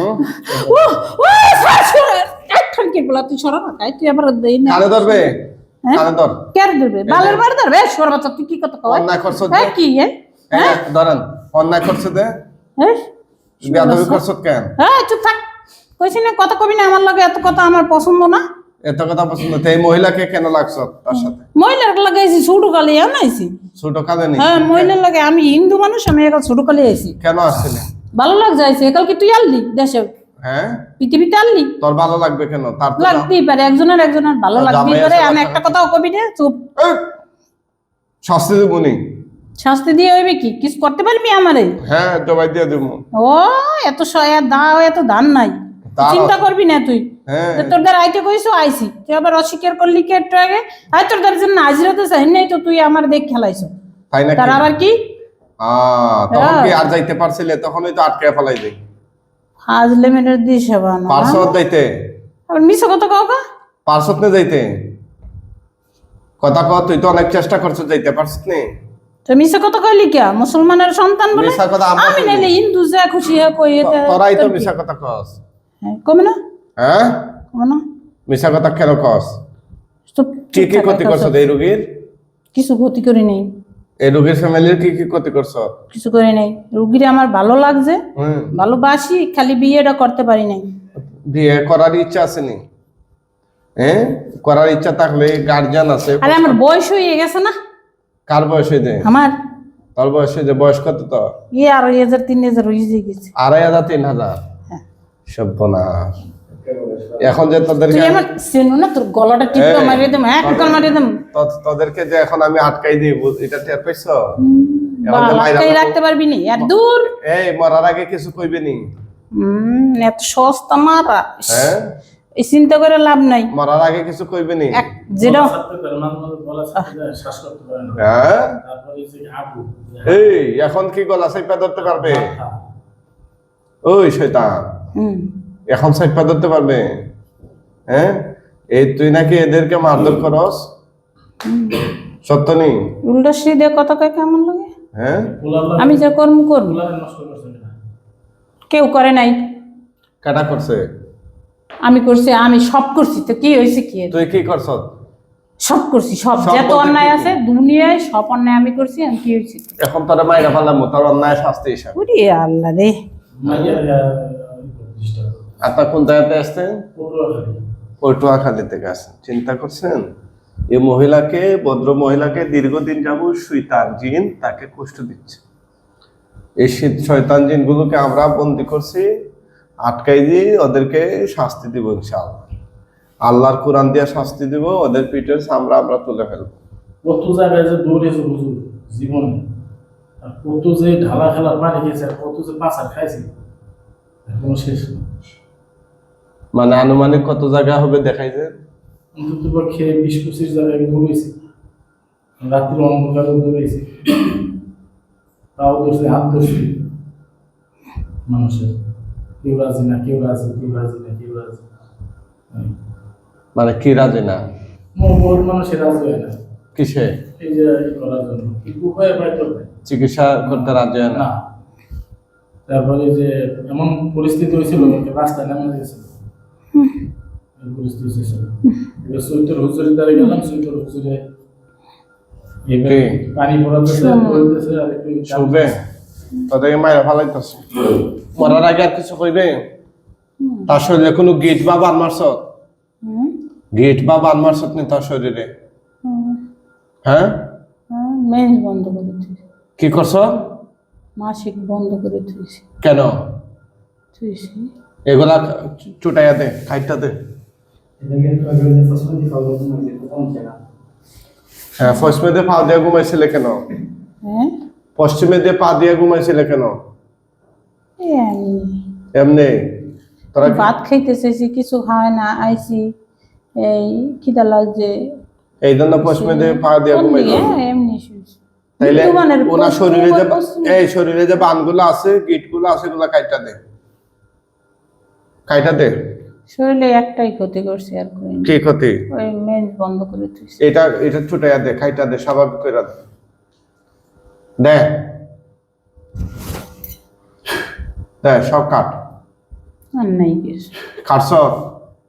ও ও sir শুয়োরের এক funky plus তুই সরা না তাই তুই আবার দেই না কানে ধরবে? হ্যাঁ? কানে ধর। কেন ধরবে? বালের মার ধরবে? শুয়োরের বাচ্চা তুই কি কথা কয়? অন্যায় করছ যে? হ্যাঁ কি হ্যাঁ? ধরেন অন্যায় করছে দে হ্যাঁ? বেয়াদবি করছ কেন? হ্যাঁ চুপ থাক। কইছি না কথা কবি না আমার লাগে এত কথা আমার পছন্দ না। এত কথা পছন্দ এই মহিলাকে কেন লাগছো তার সাথে? মহিলার লাগাইছি ছোট কালে আনাইছি। ছোট নি হ্যাঁ মহিলার লাগে আমি হিন্দু মানুষ আমি একাল ছোট কালে আইছি। কেন আসছিলে? ভালো লাগ যাইছে একাল কি তুই আনলি দেশে? হ্যাঁ? পৃথিবীতে আনলি? তোর ভালো লাগবে কেন? তার লাগতেই পারে একজনের একজনের ভালো লাগতেই পারে আমি একটা কথাও কবি না চুপ। এই! শাস্তি দেবনি শাস্তি দিয়ে হইবে কি? কিছু করতে পারবি আমারে? হ্যাঁ জবাই দিয়ে দেবো। ও এত দান নাই। চিন্তা করবি না তুই। হ্যাঁ। তোর দ্বারা আইতে কইছো আইছি। তুই আবার অস্বীকার করলি কে? একটু আগে? আই তোর দ্বারা জন্য হাজিরাতে চাই নাই তো তুই আমার দেখ খেলাইছো। তার আবার কি? তখন হ্যাঁ। কি আর যাইতে পারছিলে? তখনই তো আটকে ফেলাই দেই। হাজলে দিশে বানা পার্শ্বত যাইতে। আবার মিশো কত পার্শ্বত নে যাইতে। কথা কহ তুই তো অনেক চেষ্টা করছ যাইতে পারছিস নি। তো কত কইলি কে মুসলমানের সন্তান বলে? মিশা কথা আমি হিন্দু যা খুশি হয়ে কই এতে তোরাই তো কথা কস। হ্যাঁ, কমে না? হ্যাঁ? কমে না? মিশা কথা কেন কস? তো কি ক্ষতি করছ এই রোগীর? কিছু ক্ষতি করি নাই এই রোগীর ফ্যামিলির কি কি ক্ষতি করছ? কিছু করি নাই। রুগীর আমার ভালো লাগছে ভালোবাসি খালি বিয়েটা করতে পারি নাই। বিয়ে করার ইচ্ছা আছে নি? হ্যাঁ করার ইচ্ছা থাকলে গার্জিয়ান আছে আরে আমার বয়স হয়ে গেছে না। কার বয়স হয়ে যায় আমার। তোর বয়স হয়ে যায় বয়স কত তো ইয়ে আর হাজার তিন হাজার হয়ে গেছে। আড়াই হাজার তিন হাজার? হ্যাঁ। এখন যে তুই তোদেরকে আমার চেনো না তোর গলাটা টিপে এই, মারিয়ে দেম এক কাল মারিয়ে দেম তো- তোদেরকে যে এখন আমি আটকাই দিই এটা টের পাইছো দেবো। রাখতে পারবি নি আর দূর। এই মরার আগে কিছু কইবে নি? হুম, এত সস্তা মারা হ্যাঁ? এই চিন্তা করে লাভ নাই। মরার আগে কিছু কইবে নি? যেটা। হ্যাঁ? তারপরে এই যে হাঁটু, এই এখন কি গলা সাইপা ধরতে পারবে? ওই শয়তান। হুম। এখন সাইপা ধরতে পারবে? হ্যাঁ? এই তুই নাকি এদেরকে মারধর করস? সত্য নেই উল্টো সিধে কথা কয় কেমন লাগে? হ্যাঁ? আমি যা কর্ম করব। কেউ করে নাই। কাটা করছে? আমি করছি আমি সব করছি। তো কি হয়েছে কি? তুই কি করছ? সব করছি সব। যত অন্যায় আছে দুনিয়ায় সব অন্যায় আমি করছি আমি কি হয়েছে? এখন তোরা মাইরা ফেলাম তোর অন্যায় শাস্তি হিসাব। আল্লাহ রে মাইয়ার, আহ, disturb করে। আপনার কোন জায়গাতে আসছেন? পটুয়াখালী। থেকে আসছেন। চিন্তা করছেন? এই মহিলাকে ভদ্র মহিলাকে দীর্ঘদিন যাব শৈতান জিন তাকে কষ্ট দিচ্ছে। এই শীত শয়তান জিনগুলোকে আমরা বন্দি করছি আটকাই দিয়ে ওদেরকে শাস্তি দিব ইনশাআল্লাহ। আল্লাহর কোরআন দিয়ে শাস্তি দিব ওদের পিঠের সামরা আমরা তুলে ফেলব। কত জায়গায় যে দৌড়েছে হুজুর জীবনে। আর কত যে ঢালা খেলার পানি খেয়েছে আর কত যে পাচার খাইছে এর কোনো শেষ মানে আনুমানিক কত জায়গা হবে দেখাই যে? অন্তত পক্ষে বিশ পঁচিশ জায়গায় দৌড়েছি রাত্রির অন্ধকারে দৌড়েছি তাও ধরছে হাত ধরছি। মানুষের। কেউ রাজি না কেউ রাজি কেউ রাজি না কেউ রাজি মানে কি রাজি না? বহুত মানুষের রাজি হয় না। কিসে? এই যে করার জন্য। কিন্তু উপায় পায় করবে? চিকিৎসা করতে রাজি হয় না? না। তারপরে যে এমন পরিস্থিতি হয়েছিল রাস্তায় নেমে গেছিল এই পরিস্থিতি হয়েছিল এবার সৈতর হুজুরের দ্বারা গেলাম সৈতর হুজুরে কি? পানি পড়াতেছে বলতেছে আর একটু শুবে। তাদেরকে মায়েরা ফালাইতেছে। মরার আগে আর কিছু কইবে? তার শরীরে কোনো গিট বা বান মারছ হুম, গিট বা বান মারছত নি তার শরীরে? হ্যাঁ? বন্ধ করে কি করছ? মাসিক বন্ধ করে থুইছি কেন? থুইছি এগুলা চুটাইয়া দে খাইটা দে হ্যাঁ পশ্চিমে দিয়ে পা দিয়ে ঘুমাইছিলে কেন? হ্যাঁ? পশ্চিমে দিয়ে পা দিয়ে ঘুমাইছিলে কেন? এমনি? তোরা ভাত খাইতে চাইছি কিছু খাওয়ায় না আইছি। এই খিদা লাগছে। এই জন্য পশ্চিমে দিয়ে পা দিয়ে কোন ঘুমাই এমনি শুয়েছি। তাইলে ওনার শরীরে যে পশ্চিম। এই শরীরে যে বানগুলো আছে গিটগুলো আছে এগুলো কাইটা দে। কাইটা দে শরীরে একটাই ক্ষতি করছি আর করিনি কি ক্ষতি? ওই মেন্স বন্ধ করে তুইছি এটা এটা ছুটাইয়া দে খাইটা দে স্বাভাবিক করে দে। দে। দে সব কাট। আর নাই কিছু। কাটছ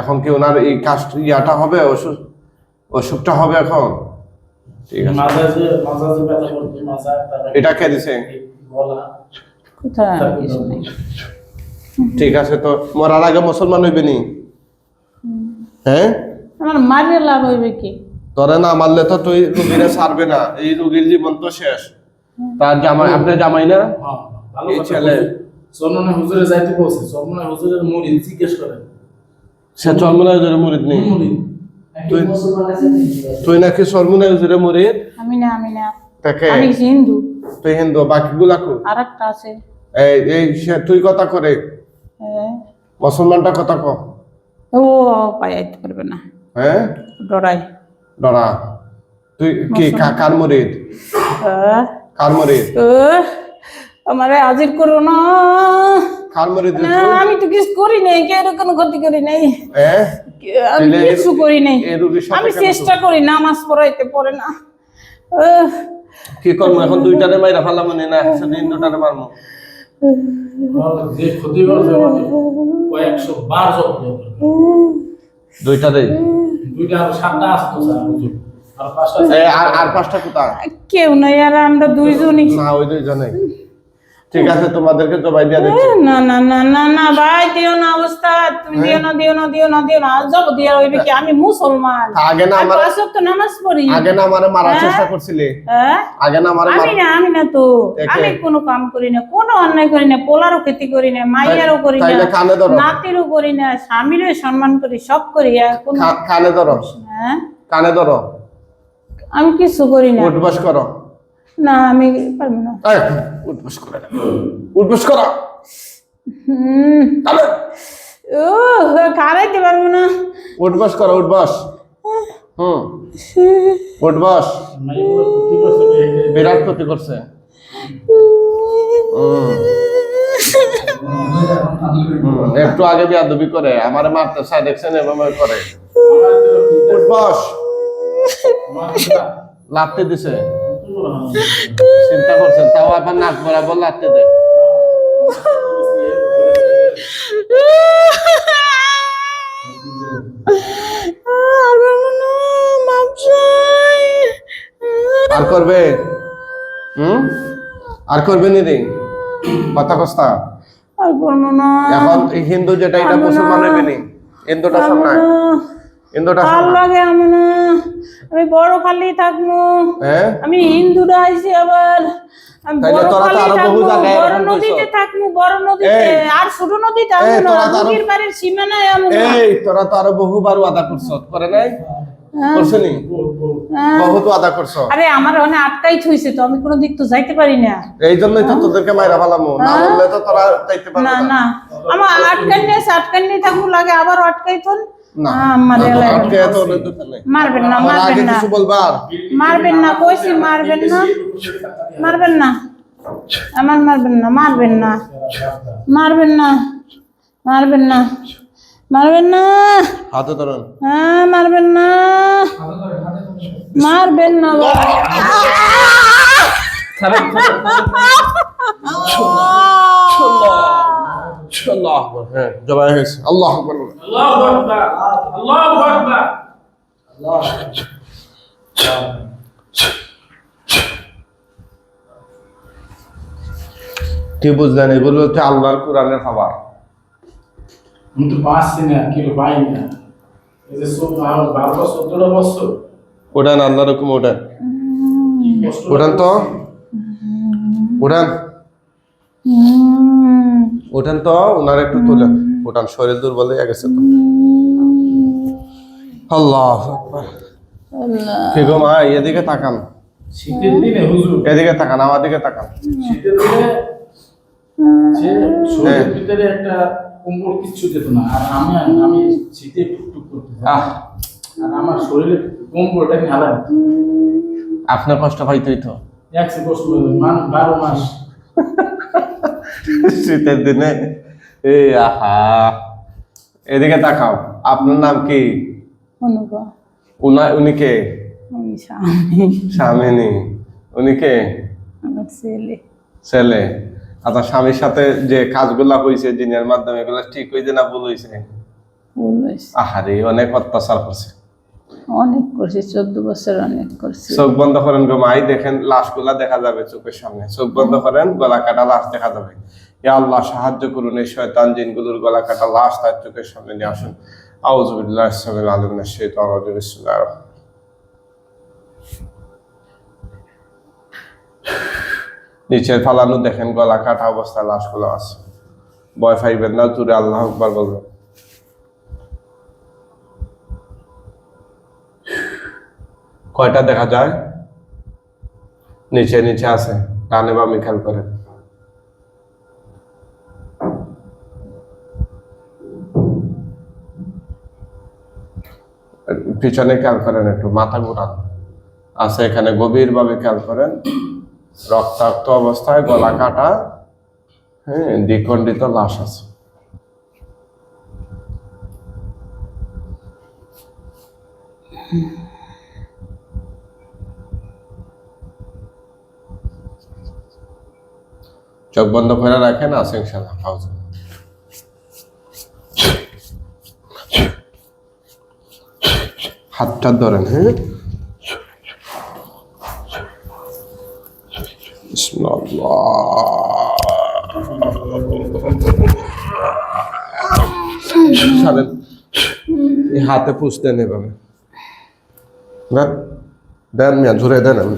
এখন কি ওনার এই কাজ ইয়াটা হবে অসুখ অসুখটা হবে এখন? ঠিক আছে। যে মাথা ব্যথা করছে মাথা এটা কে দিছে? গলা। কোথায় কিছু নেই। ঠিক আছে তো মরার আগে মুসলমান হইবে নি? হ্যাঁ? আমার মারিয়ে লাভ হইবে কি? ধরে না মারলে তো তুই রুগীরে ছাড়বে না এই রুগীর জীবন তো শেষ। তার জামাই আপনার জামাই না? হ্যাঁ এই ছেলে। সরমনা হুজুরে যাইতে বলছে সরমনা হুজুরের মুরিদ জিজ্ঞেস করেন। সে চর্মনা জোরে মুরিদ নেই। তুই তুই নাকি চর্মনা জোরে মুরিদ? আমি না আমি না। তাকে? আমি হিন্দু। তুই হিন্দু বাকিগুলা কো আর একটা আছে। এই এই সে তুই কথা করে। হ্যাঁ। মুসলমানটা কথা ক। ও পাই আইতে পারবে না। হ্যাঁ? ডরাই ডরা। তুই কি কার মুরিদ? কার মুরিদ? আমারে হাজির করো না। কার মুরিদ আমি তো কিছু করি নাই কেউ কোনো ক্ষতি করি নাই। হ্যাঁ আমি কিছু করি নাই। আমি চেষ্টা করি নামাজ পড়াইতে পড়ে না। কি করব এখন দুইটারে মাইরা ফেলাম না একসাথে হিন্দুটারে মারবো যে কয়েকশো বার জব্দ দুইটা আর সাতটা আসতো স্যার হুজুর। আর পাঁচটা আর আর পাঁচটা কোথায়? কেউ নাই আর আমরা দুইজনই। না ওই দুইজনে ঠিক আছে তোমাদেরকে জবাই দিয়া দিচ্ছি। না না না না না ভাই দিও না অবস্থা। তুমি দিও না দিও না দিও না দিও না। যাব দিয়া হইবে কি? আমি মুসলমান। আগে না আমার পাঁচ ওয়াক্ত নামাজ পড়ি। আগে না আমারে মারার চেষ্টা করছিলে? হ্যাঁ? আগে না আমারে আমি না আমি না তো। আমি কোনো কাম করি না কোনো অন্যায় করি না পোলারও ক্ষতি করি না মাইয়ারও করি না তাইলে কানে ধরো। নাতিরও করি না স্বামীরও সম্মান করি সব করি আর কোনো কানে ধরো। হ্যাঁ? কানে ধরো। আমি কিছু করি না। উঠবাস করো। না আমি পারব না। উঠবাস করে। উঠবাস করো। হুম। ও খারাইতে পারব না? উঠবাস করো উঠবাস। হুম। উঠবাস। বিরাট ক্ষতি করছে। একটু আগে বিয়াদবি করে আমারে মারতে চায় দেখছেন এভাবে করে। উঠবাস। আমার দিছে। চিন্তা করছেন তাও আবার নাক বরাবর লাত্তি দেয় আর করবে? হুম? আর করবে নি রে কথা কস্তা আর করব না। এখন হিন্দু যেটা এটা। মুসলমান হইবে নি। হিন্দুটা সামনে। হিন্দুটা সামনে লাগে আমি না। আমি বড় খালি থাকব। হ্যাঁ আমি হিন্দুরা আইছি আবার। বড় খালি থাকব বড় নদীতে থাকব বড় নদীতে। আর ছোট নদী থাকব না তোরা তো আরো- নদীর বাড়ির সীমানায় আমি এই তোরা তো আরও বহুবার ওয়াদা করছ করে নাই? হ্যাঁ। হ্যাঁ। বহুত ওয়াদা করছ। আরে আমার ওখানে আটকাই থইছে তো আমি কোনো দিক তো যাইতে পারি না। এই জন্যই তো তোদেরকে মাইরা ফেলামো। না বললে তো তোরা যাইতে পারবে না আমার আটকাই নিয়ে আটকাই নিয়ে থাকব লাগে আবার আটকাই তো না। না। মারবেন না মারবেন না। কিছু বলবা মারবেন না কইছি মারবেন না। মারবেন না। আমার মারবেন না মারবেন না। মারবেন না মারবেন না। মারবেন না। হাতে ধরুন। হ্যাঁ মারবেন না। মারবেন না। আল্লাহ হ্যাঁ আল্লাহ। আল্লাহু কি বুঝলেন? এগুলো হচ্ছে আল্লাহর কোরআনের খাবার। আমি তো পাচ্ছি না কেউ পাই না। এই যে চোদ্দ আমার বারো বছর চোদ্দটা বছর। ওটান আল্লাহর হুকুম ওটান কি ওটান তো? ওটান ওটান তো ওনার একটু তুলে। ওটান শরীর দুর্বল হয়ে গেছে তো। আল্লাহ আকবার। কি গো মা এদিকে তাকান। শীতের দিনে হুজুর। এদিকে তাকান আমার দিকে তাকান। শীতের দিনে যে শরীরের ভিতরে একটা কুম্বল কিচ্ছু যেত না। আর আমি আমি শীতে টুকটুক করতে আহ। আর আমার শরীরে কম্বলটা আপনার কষ্ট পাইতই তো। একশো কষ্ট মান বারো মাস। শীতের দিনে। এই আহা। এদিকে তাকাও আপনার নাম কি? অনুভব উনা উনি কে? স্বামিনী। উনি কে? ছেলে। আপনার স্বামীর সাথে যে কাজগুলা হয়েছে দিনের মাধ্যমে এগুলো ঠিক হয়েছে না ভুল হয়েছে আহারে অনেক অত্যাচার করছে। অনেক করছি, চোদ্দ বছর অনেক করছি। চোখ বন্ধ করেন গো মাই দেখেন লাশগুলা দেখা যাবে চোখের সামনে। চোখ বন্ধ করেন, গলা কাটা লাশ দেখা যাবে। ইয়া আল্লাহ, সাহায্য করুন এই শয়তান জিনগুলোর গলা কাটা লাশ তার চোখের সামনে নিয়ে আসুন। আউযুবিল্লাহি সামিল আলিম বিসমিল্লাহির রহমানির রহিম। নিচের ফালানো দেখেন গলা কাটা অবস্থায় লাশগুলো আছে। ভয় পাইবেন না, জুড়ে আল্লাহ আকবার বলবেন। কয়টা দেখা যায়? নিচে নিচে আছে। ডানে বামে খেয়াল করেন পিছনে খেয়াল করেন একটু, মাথা ঘুরান। আছে এখানে গভীরভাবে খেয়াল করেন। রক্তাক্ত অবস্থায় গলা কাটা হ্যাঁ দ্বিখণ্ডিত লাশ আছে। চোখ বন্ধ করে রাখেন আছে ইনশাল্লাহ পাউজ হাতটা ধরেন হ্যাঁ? হাতে পুষ দেন এভাবে দেন মিয়া ঝুরে দেন আপনি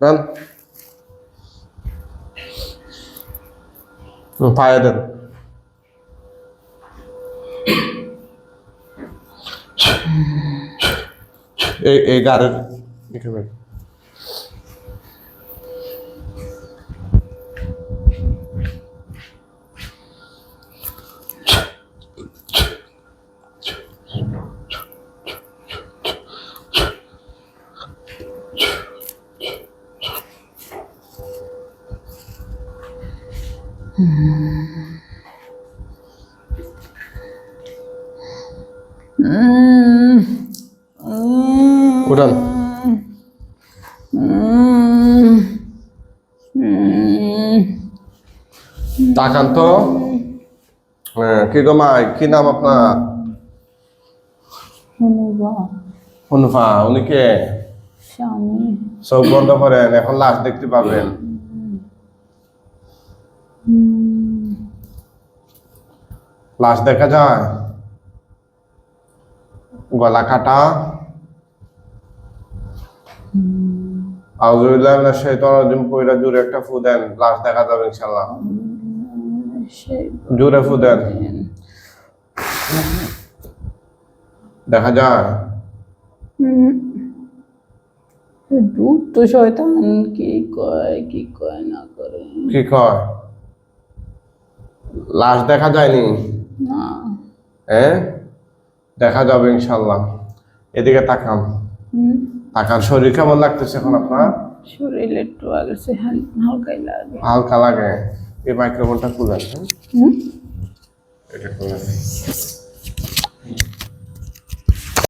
দেন। হুম, পায়ে দেন এই এই গাড়ির এখানে উঠান তাকান তো। হ্যাঁ, কি গো মাই কি নাম আপনার? হনুফা উনি কে? চোখ বন্ধ করেন এখন লাশ দেখতে পাবেন। লাশ দেখা যায়? গলা কাটা। আউযুবিল্লাহি মিনাশ শাইতানির রাজিম জোরে একটা ফু দেন লাশ দেখা যাবে ইনশাআল্লাহ। জোরে ফু দেন। দেখা যায়। দুধ তো শয়তান কি কয় কি কয় না করে। কি কয়? লাশ দেখা যায়নি? না। হ্যাঁ দেখা যাবে ইনশাল্লাহ এদিকে তাকান। হুম, তাকান শরীর কেমন লাগতেছে এখন আপনার? শরীর একটু আগেছে হালকাই লাগে। হালকা লাগে। এই মাইক্রোফোনটা খুলে আসেন হুম। এটা খুলেন